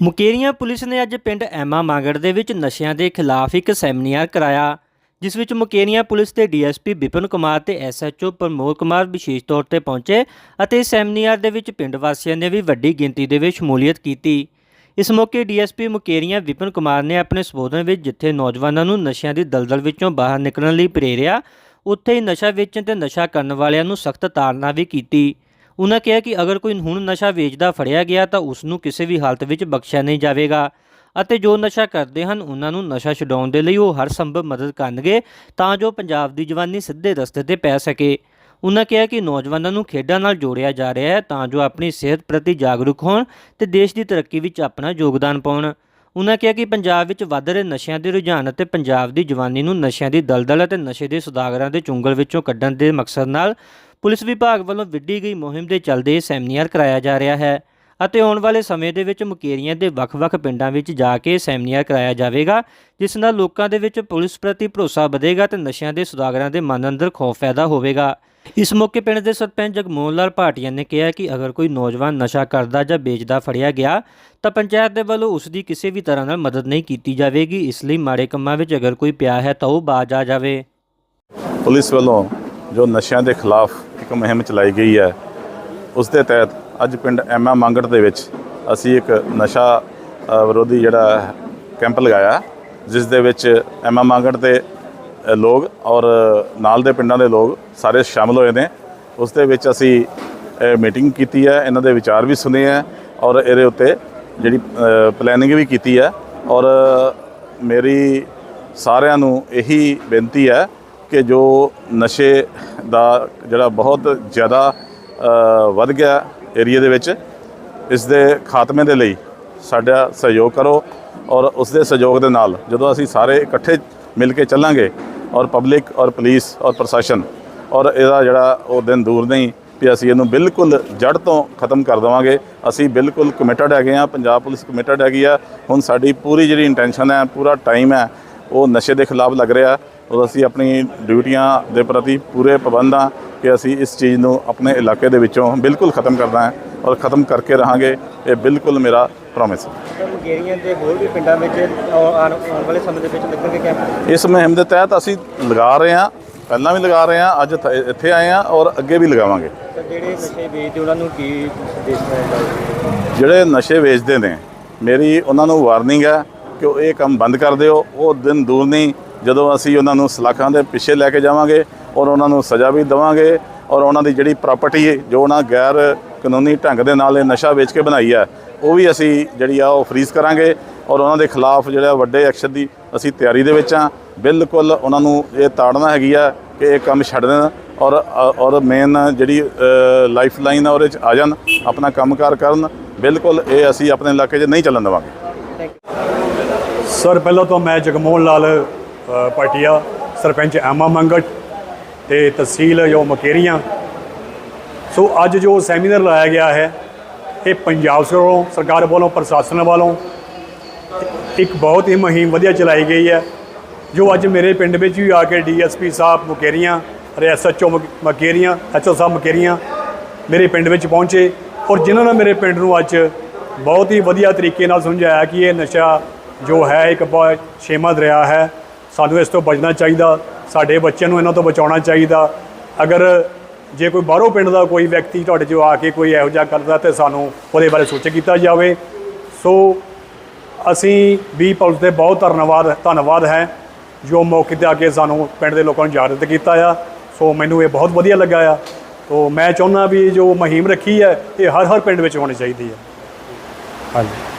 Mukerian police ਨੇ ਅੱਜ ਪਿੰਡ ਐਮਾ ਮਾਂਗੜ ਦੇ ਵਿੱਚ ਨਸ਼ਿਆਂ ਦੇ ਖਿਲਾਫ ਇੱਕ ਸੈਮੀਨਾਰ ਕਰਾਇਆ, ਜਿਸ ਵਿੱਚ ਮੁਕੇਰੀਆਂ ਪੁਲਿਸ ਦੇ ਡੀਐਸਪੀ ਵਿਪਨ ਕੁਮਾਰ ਤੇ ਐਸਐਚਓ ਪ੍ਰਮੋਦ ਕੁਮਾਰ ਵਿਸ਼ੇਸ਼ ਤੌਰ ਤੇ ਪਹੁੰਚੇ ਅਤੇ ਇਸ ਸੈਮੀਨਾਰ ਦੇ ਵਿੱਚ ਪਿੰਡ ਵਾਸੀਆਂ ਨੇ ਵੀ ਵੱਡੀ ਗਿਣਤੀ ਦੇ ਵਿੱਚ ਸ਼ਮੂਲੀਅਤ ਕੀਤੀ। ਇਸ ਮੌਕੇ ਡੀਐਸਪੀ ਮੁਕੇਰੀਆਂ ਵਿਪਨ ਕੁਮਾਰ ਨੇ ਆਪਣੇ ਸੰਬੋਧਨ ਵਿੱਚ ਜਿੱਥੇ ਨੌਜਵਾਨਾਂ ਨੂੰ ਨਸ਼ਿਆਂ ਦੀ ਦਲਦਲ ਵਿੱਚੋਂ ਬਾਹਰ ਨਿਕਲਣ ਲਈ ਪ੍ਰੇਰਿਆ, ਉੱਥੇ ਹੀ ਨਸ਼ਾ ਵੇਚਣ ਤੇ ਨਸ਼ਾ ਕਰਨ ਵਾਲਿਆਂ ਨੂੰ ਸਖਤ ਤਾੜਨਾ ਵੀ ਕੀਤੀ। ਉਹਨਾਂ ਕਿਹਾ ਕਿ ਅਗਰ ਕੋਈ ਹੁਣ ਨਸ਼ਾ ਵੇਚਦਾ ਫੜਿਆ ਗਿਆ ਤਾਂ ਉਸ ਨੂੰ ਕਿਸੇ ਵੀ ਹਾਲਤ ਵਿੱਚ ਬਖਸ਼ਿਆ ਨਹੀਂ ਜਾਵੇਗਾ। ਅਤੇ ਜੋ ਨਸ਼ਾ ਕਰਦੇ ਹਨ ਉਹਨਾਂ ਨੂੰ ਨਸ਼ਾ ਛਡਾਉਣ ਦੇ ਲਈ ਉਹ ਹਰ ਸੰਭਵ ਮਦਦ ਕਰਨਗੇ ਤਾਂ ਜੋ ਪੰਜਾਬ ਦੀ ਜਵਾਨੀ ਸਿੱਧੇ ਰਸਤੇ ਤੇ ਪੈ ਸਕੇ। ਉਹਨਾਂ ਕਿਹਾ ਕਿ ਨੌਜਵਾਨਾਂ ਨੂੰ ਖੇਡਾਂ ਨਾਲ ਜੋੜਿਆ ਜਾ ਰਿਹਾ ਹੈ ਤਾਂ ਜੋ ਆਪਣੀ ਸਿਹਤ ਪ੍ਰਤੀ ਜਾਗਰੂਕ ਹੋਣ ਤੇ ਦੇਸ਼ ਦੀ ਤਰੱਕੀ ਵਿੱਚ ਆਪਣਾ ਯੋਗਦਾਨ ਪਾਉਣ। ਉਹਨਾਂ ਕਿਹਾ ਕਿ ਪੰਜਾਬ ਵਿੱਚ ਵੱਧ ਰਹੇ ਨਸ਼ਿਆਂ ਦੇ ਰੁਝਾਨ ਅਤੇ ਪੰਜਾਬ ਦੀ ਜਵਾਨੀ ਨੂੰ ਨਸ਼ਿਆਂ ਦੀ ਦਲਦਲ ਅਤੇ ਨਸ਼ੇ ਦੇ ਸੁਦਾਗਰਾਂ ਦੇ ਚੁੰਗਲ ਵਿੱਚੋਂ ਕੱਢਣ ਦੇ ਮਕਸਦ ਨਾਲ ਪੁਲਿਸ ਵਿਭਾਗ ਵੱਲੋਂ ਵਿੱਢੀ ਗਈ ਮੁਹਿੰਮ ਦੇ ਚੱਲਦੇ ਇਹ ਸੈਮੀਨਾਰ ਕਰਾਇਆ ਜਾ ਰਿਹਾ ਹੈ। ਅਤੇ ਆਉਣ ਵਾਲੇ ਸਮੇਂ ਦੇ ਵਿੱਚ ਮੁਕੇਰੀਆਂ ਦੇ ਵੱਖ-ਵੱਖ ਪਿੰਡਾਂ ਵਿੱਚ ਜਾ ਕੇ ਸੈਮੀਨਾਰ ਕਰਾਇਆ ਜਾਵੇਗਾ, ਜਿਸ ਨਾਲ ਲੋਕਾਂ ਦੇ ਵਿੱਚ ਪੁਲਿਸ ਪ੍ਰਤੀ ਭਰੋਸਾ ਵਧੇਗਾ ਤੇ ਨਸ਼ਿਆਂ ਦੇ ਸੁਦਾਗਰਾਂ ਦੇ ਮਨ ਅੰਦਰ ਖੌਫ ਪੈਦਾ ਹੋਵੇਗਾ। ਇਸ ਮੌਕੇ ਪਿੰਡ ਦੇ ਸਰਪੰਚ ਜਗਮੋਹਨ ਲਾਲ ਭਾਟੀਆ ਨੇ ਕਿਹਾ ਕਿ ਅਗਰ ਕੋਈ ਨੌਜਵਾਨ ਨਸ਼ਾ ਕਰਦਾ ਜਾਂ ਵੇਚਦਾ ਫੜਿਆ ਗਿਆ, ਤਾਂ ਪੰਚਾਇਤ ਦੇ ਵੱਲੋਂ ਉਸ ਦੀ ਕਿਸੇ ਵੀ ਤਰ੍ਹਾਂ ਨਾਲ ਮਦਦ ਨਹੀਂ ਕੀਤੀ ਜਾਵੇਗੀ। ਇਸ ਲਈ ਮਾੜੇ ਕੰਮਾਂ ਵਿੱਚ ਅਗਰ ਕੋਈ ਪਿਆ ਹੈ ਤਾਂ ਉਹ ਬਾਜ ਆ ਜਾਵੇ। ਪੁਲਿਸ ਵੱਲੋਂ ਜੋ ਨਸ਼ਿਆਂ ਦੇ ਖਿਲਾਫ ਇੱਕ ਮੁਹਿੰਮ ਚਲਾਈ ਗਈ ਹੈ, ਉਸ ਦੇ ਤਹਿਤ ਅੱਜ ਪਿੰਡ ਐਮਾ ਮੰਗੜ ਦੇ ਵਿੱਚ ਅਸੀਂ ਇੱਕ ਨਸ਼ਾ ਵਿਰੋਧੀ ਜਿਹੜਾ ਕੈਂਪ ਲਗਾਇਆ, ਜਿਸ ਦੇ ਵਿੱਚ ਐਮਾ ਮੰਗੜ ਦੇ ਲੋਕ ਔਰ ਨਾਲ ਦੇ ਪਿੰਡਾਂ ਦੇ ਲੋਕ ਸਾਰੇ ਸ਼ਾਮਲ ਹੋਏ ਨੇ। ਉਸ ਦੇ ਵਿੱਚ ਅਸੀਂ ਮੀਟਿੰਗ ਕੀਤੀ ਹੈ, ਇਹਨਾਂ ਦੇ ਵਿਚਾਰ ਵੀ ਸੁਣੇ ਹੈ ਔਰ ਇਹਦੇ ਉੱਤੇ ਜਿਹੜੀ ਪਲੈਨਿੰਗ ਵੀ ਕੀਤੀ ਹੈ ਔਰ ਮੇਰੀ ਸਾਰਿਆਂ ਨੂੰ ਇਹੀ ਬੇਨਤੀ ਹੈ ਕਿ ਜੋ ਨਸ਼ੇ ਦਾ ਜਿਹੜਾ ਬਹੁਤ ਜ਼ਿਆਦਾ ਵੱਧ ਗਿਆ ਏਰੀਆ ਦੇ ਵਿੱਚ, ਇਸ ਦੇ ਖਾਤਮੇ ਦੇ ਲਈ ਸਾਡਾ ਸਹਿਯੋਗ ਕਰੋ ਔਰ ਉਸ ਦੇ ਸਹਿਯੋਗ ਦੇ ਨਾਲ ਜਦੋਂ ਅਸੀਂ ਸਾਰੇ ਇਕੱਠੇ ਮਿਲ ਕੇ ਚੱਲਾਂਗੇ ਔਰ ਪਬਲਿਕ ਔਰ ਪੁਲਿਸ ਔਰ ਪ੍ਰਸ਼ਾਸਨ ਔਰ ਇਹਦਾ ਜਿਹੜਾ ਉਹ ਦਿਨ ਦੂਰ ਨਹੀਂ ਵੀ ਅਸੀਂ ਇਹਨੂੰ ਬਿਲਕੁਲ ਜੜ ਤੋਂ ਖਤਮ ਕਰ ਦੇਵਾਂਗੇ। ਅਸੀਂ ਬਿਲਕੁਲ ਕਮਿਟਡ ਹੈਗੇ ਆ ਪੰਜਾਬ ਪੁਲਿਸ ਕਮਿਟਡ ਹੈਗੀ ਆ। ਹੁਣ ਸਾਡੀ ਪੂਰੀ ਜਿਹੜੀ ਇੰਟੈਂਸ਼ਨ ਹੈ, ਪੂਰਾ ਟਾਈਮ ਹੈ, ਉਹ ਨਸ਼ੇ ਦੇ ਖਿਲਾਫ ਲੱਗ ਰਿਹਾ। ਔਰ ਅਸੀਂ ਆਪਣੀ ਡਿਊਟੀਆਂ ਦੇ ਪ੍ਰਤੀ ਪੂਰੇ ਪਾਬੰਦ ਹਾਂ। ਕਿ ਅਸੀਂ ਇਸ ਚੀਜ਼ ਨੂੰ ਆਪਣੇ ਇਲਾਕੇ ਦੇ ਵਿੱਚੋਂ ਬਿਲਕੁਲ ਖਤਮ ਕਰਨਾ ਹੈ ਔਰ ਖਤਮ ਕਰਕੇ ਰਹਾਂਗੇ ਇਹ ਬਿਲਕੁਲ ਮੇਰਾ ਪ੍ਰੋਮਿਸ ਹੈ। ਮੁਕੇਰੀਆਂ ਦੇ ਹੋਰ ਵੀ ਪਿੰਡਾਂ ਵਿੱਚ ਆਉਣ ਵਾਲੇ ਸਮੇਂ ਦੇ ਵਿੱਚ ਲੱਗਣਗੇ ਕੈਂਪ ਇਸ ਮੁਹਿੰਮ ਦੇ ਤਹਿਤ ਅਸੀਂ ਲਗਾ ਰਹੇ ਹਾਂ ਪਹਿਲਾਂ ਵੀ ਲਗਾ ਰਹੇ ਹਾਂ ਅੱਜ ਇੱਥੇ- ਆਏ ਹਾਂ ਔਰ ਅੱਗੇ ਵੀ ਲਗਾਵਾਂਗੇ। ਤਾਂ ਜਿਹੜੇ ਨਸ਼ੇ ਵੇਚਦੇ ਉਹਨਾਂ ਨੂੰ ਕੀ ਸੰਦੇਸ਼ ਦੇਣਾ ਜਿਹੜੇ ਨਸ਼ੇ ਵੇਚਦੇ ਨੇ ਮੇਰੀ ਉਹਨਾਂ ਨੂੰ ਵਾਰਨਿੰਗ ਹੈ ਕਿ ਉਹ ਇਹ ਕੰਮ ਬੰਦ ਕਰ ਦਿਓ ਉਹ ਦਿਨ ਦੂਰ ਨਹੀਂ ਜਦੋਂ ਅਸੀਂ ਉਹਨਾਂ ਨੂੰ ਸਲਾਖਾਂ ਦੇ ਪਿੱਛੇ ਲੈ ਕੇ ਜਾਵਾਂਗੇ ਔਰ ਉਹਨਾਂ ਨੂੰ ਸਜ਼ਾ ਵੀ ਦੇਵਾਂਗੇ ਔਰ ਉਹਨਾਂ ਦੀ ਜਿਹੜੀ ਪ੍ਰਾਪਰਟੀ ਜੋ ਉਹਨਾਂ ਗੈਰ ਕਾਨੂੰਨੀ ਢੰਗ ਦੇ ਨਾਲ ਇਹ ਨਸ਼ਾ ਵੇਚ ਕੇ ਬਣਾਈ ਹੈ ਉਹ ਵੀ ਅਸੀਂ ਜਿਹੜੀ ਆ ਉਹ ਫਰੀਜ਼ ਕਰਾਂਗੇ ਔਰ ਉਹਨਾਂ ਦੇ ਖਿਲਾਫ ਜਿਹੜਾ ਵੱਡੇ ਐਕਸ਼ਨ ਦੀ ਅਸੀਂ ਤਿਆਰੀ ਦੇ ਵਿੱਚ ਆ ਬਿਲਕੁਲ ਉਹਨਾਂ ਨੂੰ ਇਹ ਤਾੜਨਾ ਹੈਗੀ ਆ ਕਿ ਇਹ ਕੰਮ ਛੱਡ ਦੇਣ ਔਰ ਔਰ ਮੇਨ ਜਿਹੜੀ ਲਾਈਫ ਲਾਈਨ ਆ ਉਹਦੇ ਚ ਆ ਜਾਣ ਆਪਣਾ ਕੰਮਕਾਰ ਕਰਨ। ਬਿਲਕੁਲ ਇਹ ਅਸੀਂ ਆਪਣੇ ਇਲਾਕੇ 'ਚ ਨਹੀਂ ਚੱਲਣ ਦੇਵਾਂਗੇ। ਸਰ ਪਹਿਲਾਂ ਤਾਂ ਮੈਂ ਜਗਮੋਹਨ ਲਾਲ ਅ, ਸਰਪੰਚ ਐਮਾ ਮੰਗਟ ਤੇ ਤਹਿਸੀਲ ਜੋ ਮਕੇਰੀਆਂ। ਸੋ ਅੱਜ ਜੋ ਸੈਮੀਨਾਰ ਲਾਇਆ ਗਿਆ ਹੈ, ਇਹ ਪੰਜਾਬ ਸਰੋਂ, ਸਰਕਾਰ ਵੱਲੋਂ, ਪ੍ਰਸ਼ਾਸਨ ਵੱਲੋਂ ਇੱਕ ਬਹੁਤ ਹੀ ਮੁਹਿੰਮ ਵਧੀਆ ਚਲਾਈ ਗਈ ਹੈ, ਜੋ ਅੱਜ ਮੇਰੇ ਪਿੰਡ ਵਿੱਚ ਵੀ ਆ ਕੇ ਡੀਐਸਪੀ ਸਾਹਿਬ ਮੁਕੇਰੀਆਂ ਐਸਐਚਓ ਮਕੇਰੀਆਂ ਐਚਓ ਸਾਹਿਬ ਮਕੇਰੀਆਂ ਮੇਰੇ ਪਿੰਡ ਵਿੱਚ ਪਹੁੰਚੇ, ਔਰ ਜਿਨ੍ਹਾਂ ਨੇ ਮੇਰੇ ਪਿੰਡ ਨੂੰ ਅੱਜ ਬਹੁਤ ਹੀ ਵਧੀਆ ਤਰੀਕੇ ਨਾਲ ਸਮਝਾਇਆ ਕਿ ਇਹ ਨਸ਼ਾ ਜੋ ਹੈ, ਇੱਕ ਬਹੁਤ ਛੇਮਾ ਦਰਿਆ ਹੈ। ਸਾਨੂੰ ਇਸ ਤੋਂ ਬਚਣਾ ਚਾਹੀਦਾ। ਸਾਡੇ ਬੱਚਿਆਂ ਨੂੰ ਇਹਨਾਂ ਤੋਂ ਬਚਾਉਣਾ ਚਾਹੀਦਾ। ਅਗਰ ਜੇ ਕੋਈ ਬਾਹਰੋਂ ਪਿੰਡ ਦਾ ਕੋਈ ਵਿਅਕਤੀ ਤੁਹਾਡੇ 'ਚ ਆ ਕੇ ਕੋਈ ਇਹੋ ਜਿਹਾ ਕਰਦਾ ਤੇ ਸਾਨੂੰ ਉਹਦੇ ਬਾਰੇ ਸੋਚ ਕੀਤਾ ਜਾਵੇ। ਸੋ ਅਸੀਂ ਵੀ ਪੁਲਿਸ ਦੇ ਬਹੁਤ ਧੰਨਵਾਦ ਧੰਨਵਾਦ ਹੈ, ਜੋ ਮੌਕੇ ਤੇ ਆ ਕੇ ਸਾਨੂੰ ਪਿੰਡ ਦੇ ਲੋਕਾਂ ਨੂੰ ਜਾਗਰਤ ਕੀਤਾ ਆ। ਸੋ ਮੈਨੂੰ ਇਹ ਬਹੁਤ ਵਧੀਆ ਲੱਗਾ ਆ। ਸੋ ਮੈਂ ਚਾਹੁੰਦਾ ਵੀ ਜੋ ਮੁਹਿੰਮ ਰੱਖੀ ਹੈ, ਇਹ ਹਰ ਹਰ ਪਿੰਡ ਵਿੱਚ ਹੋਣੀ ਚਾਹੀਦੀ ਹੈ। ਹਾਂਜੀ।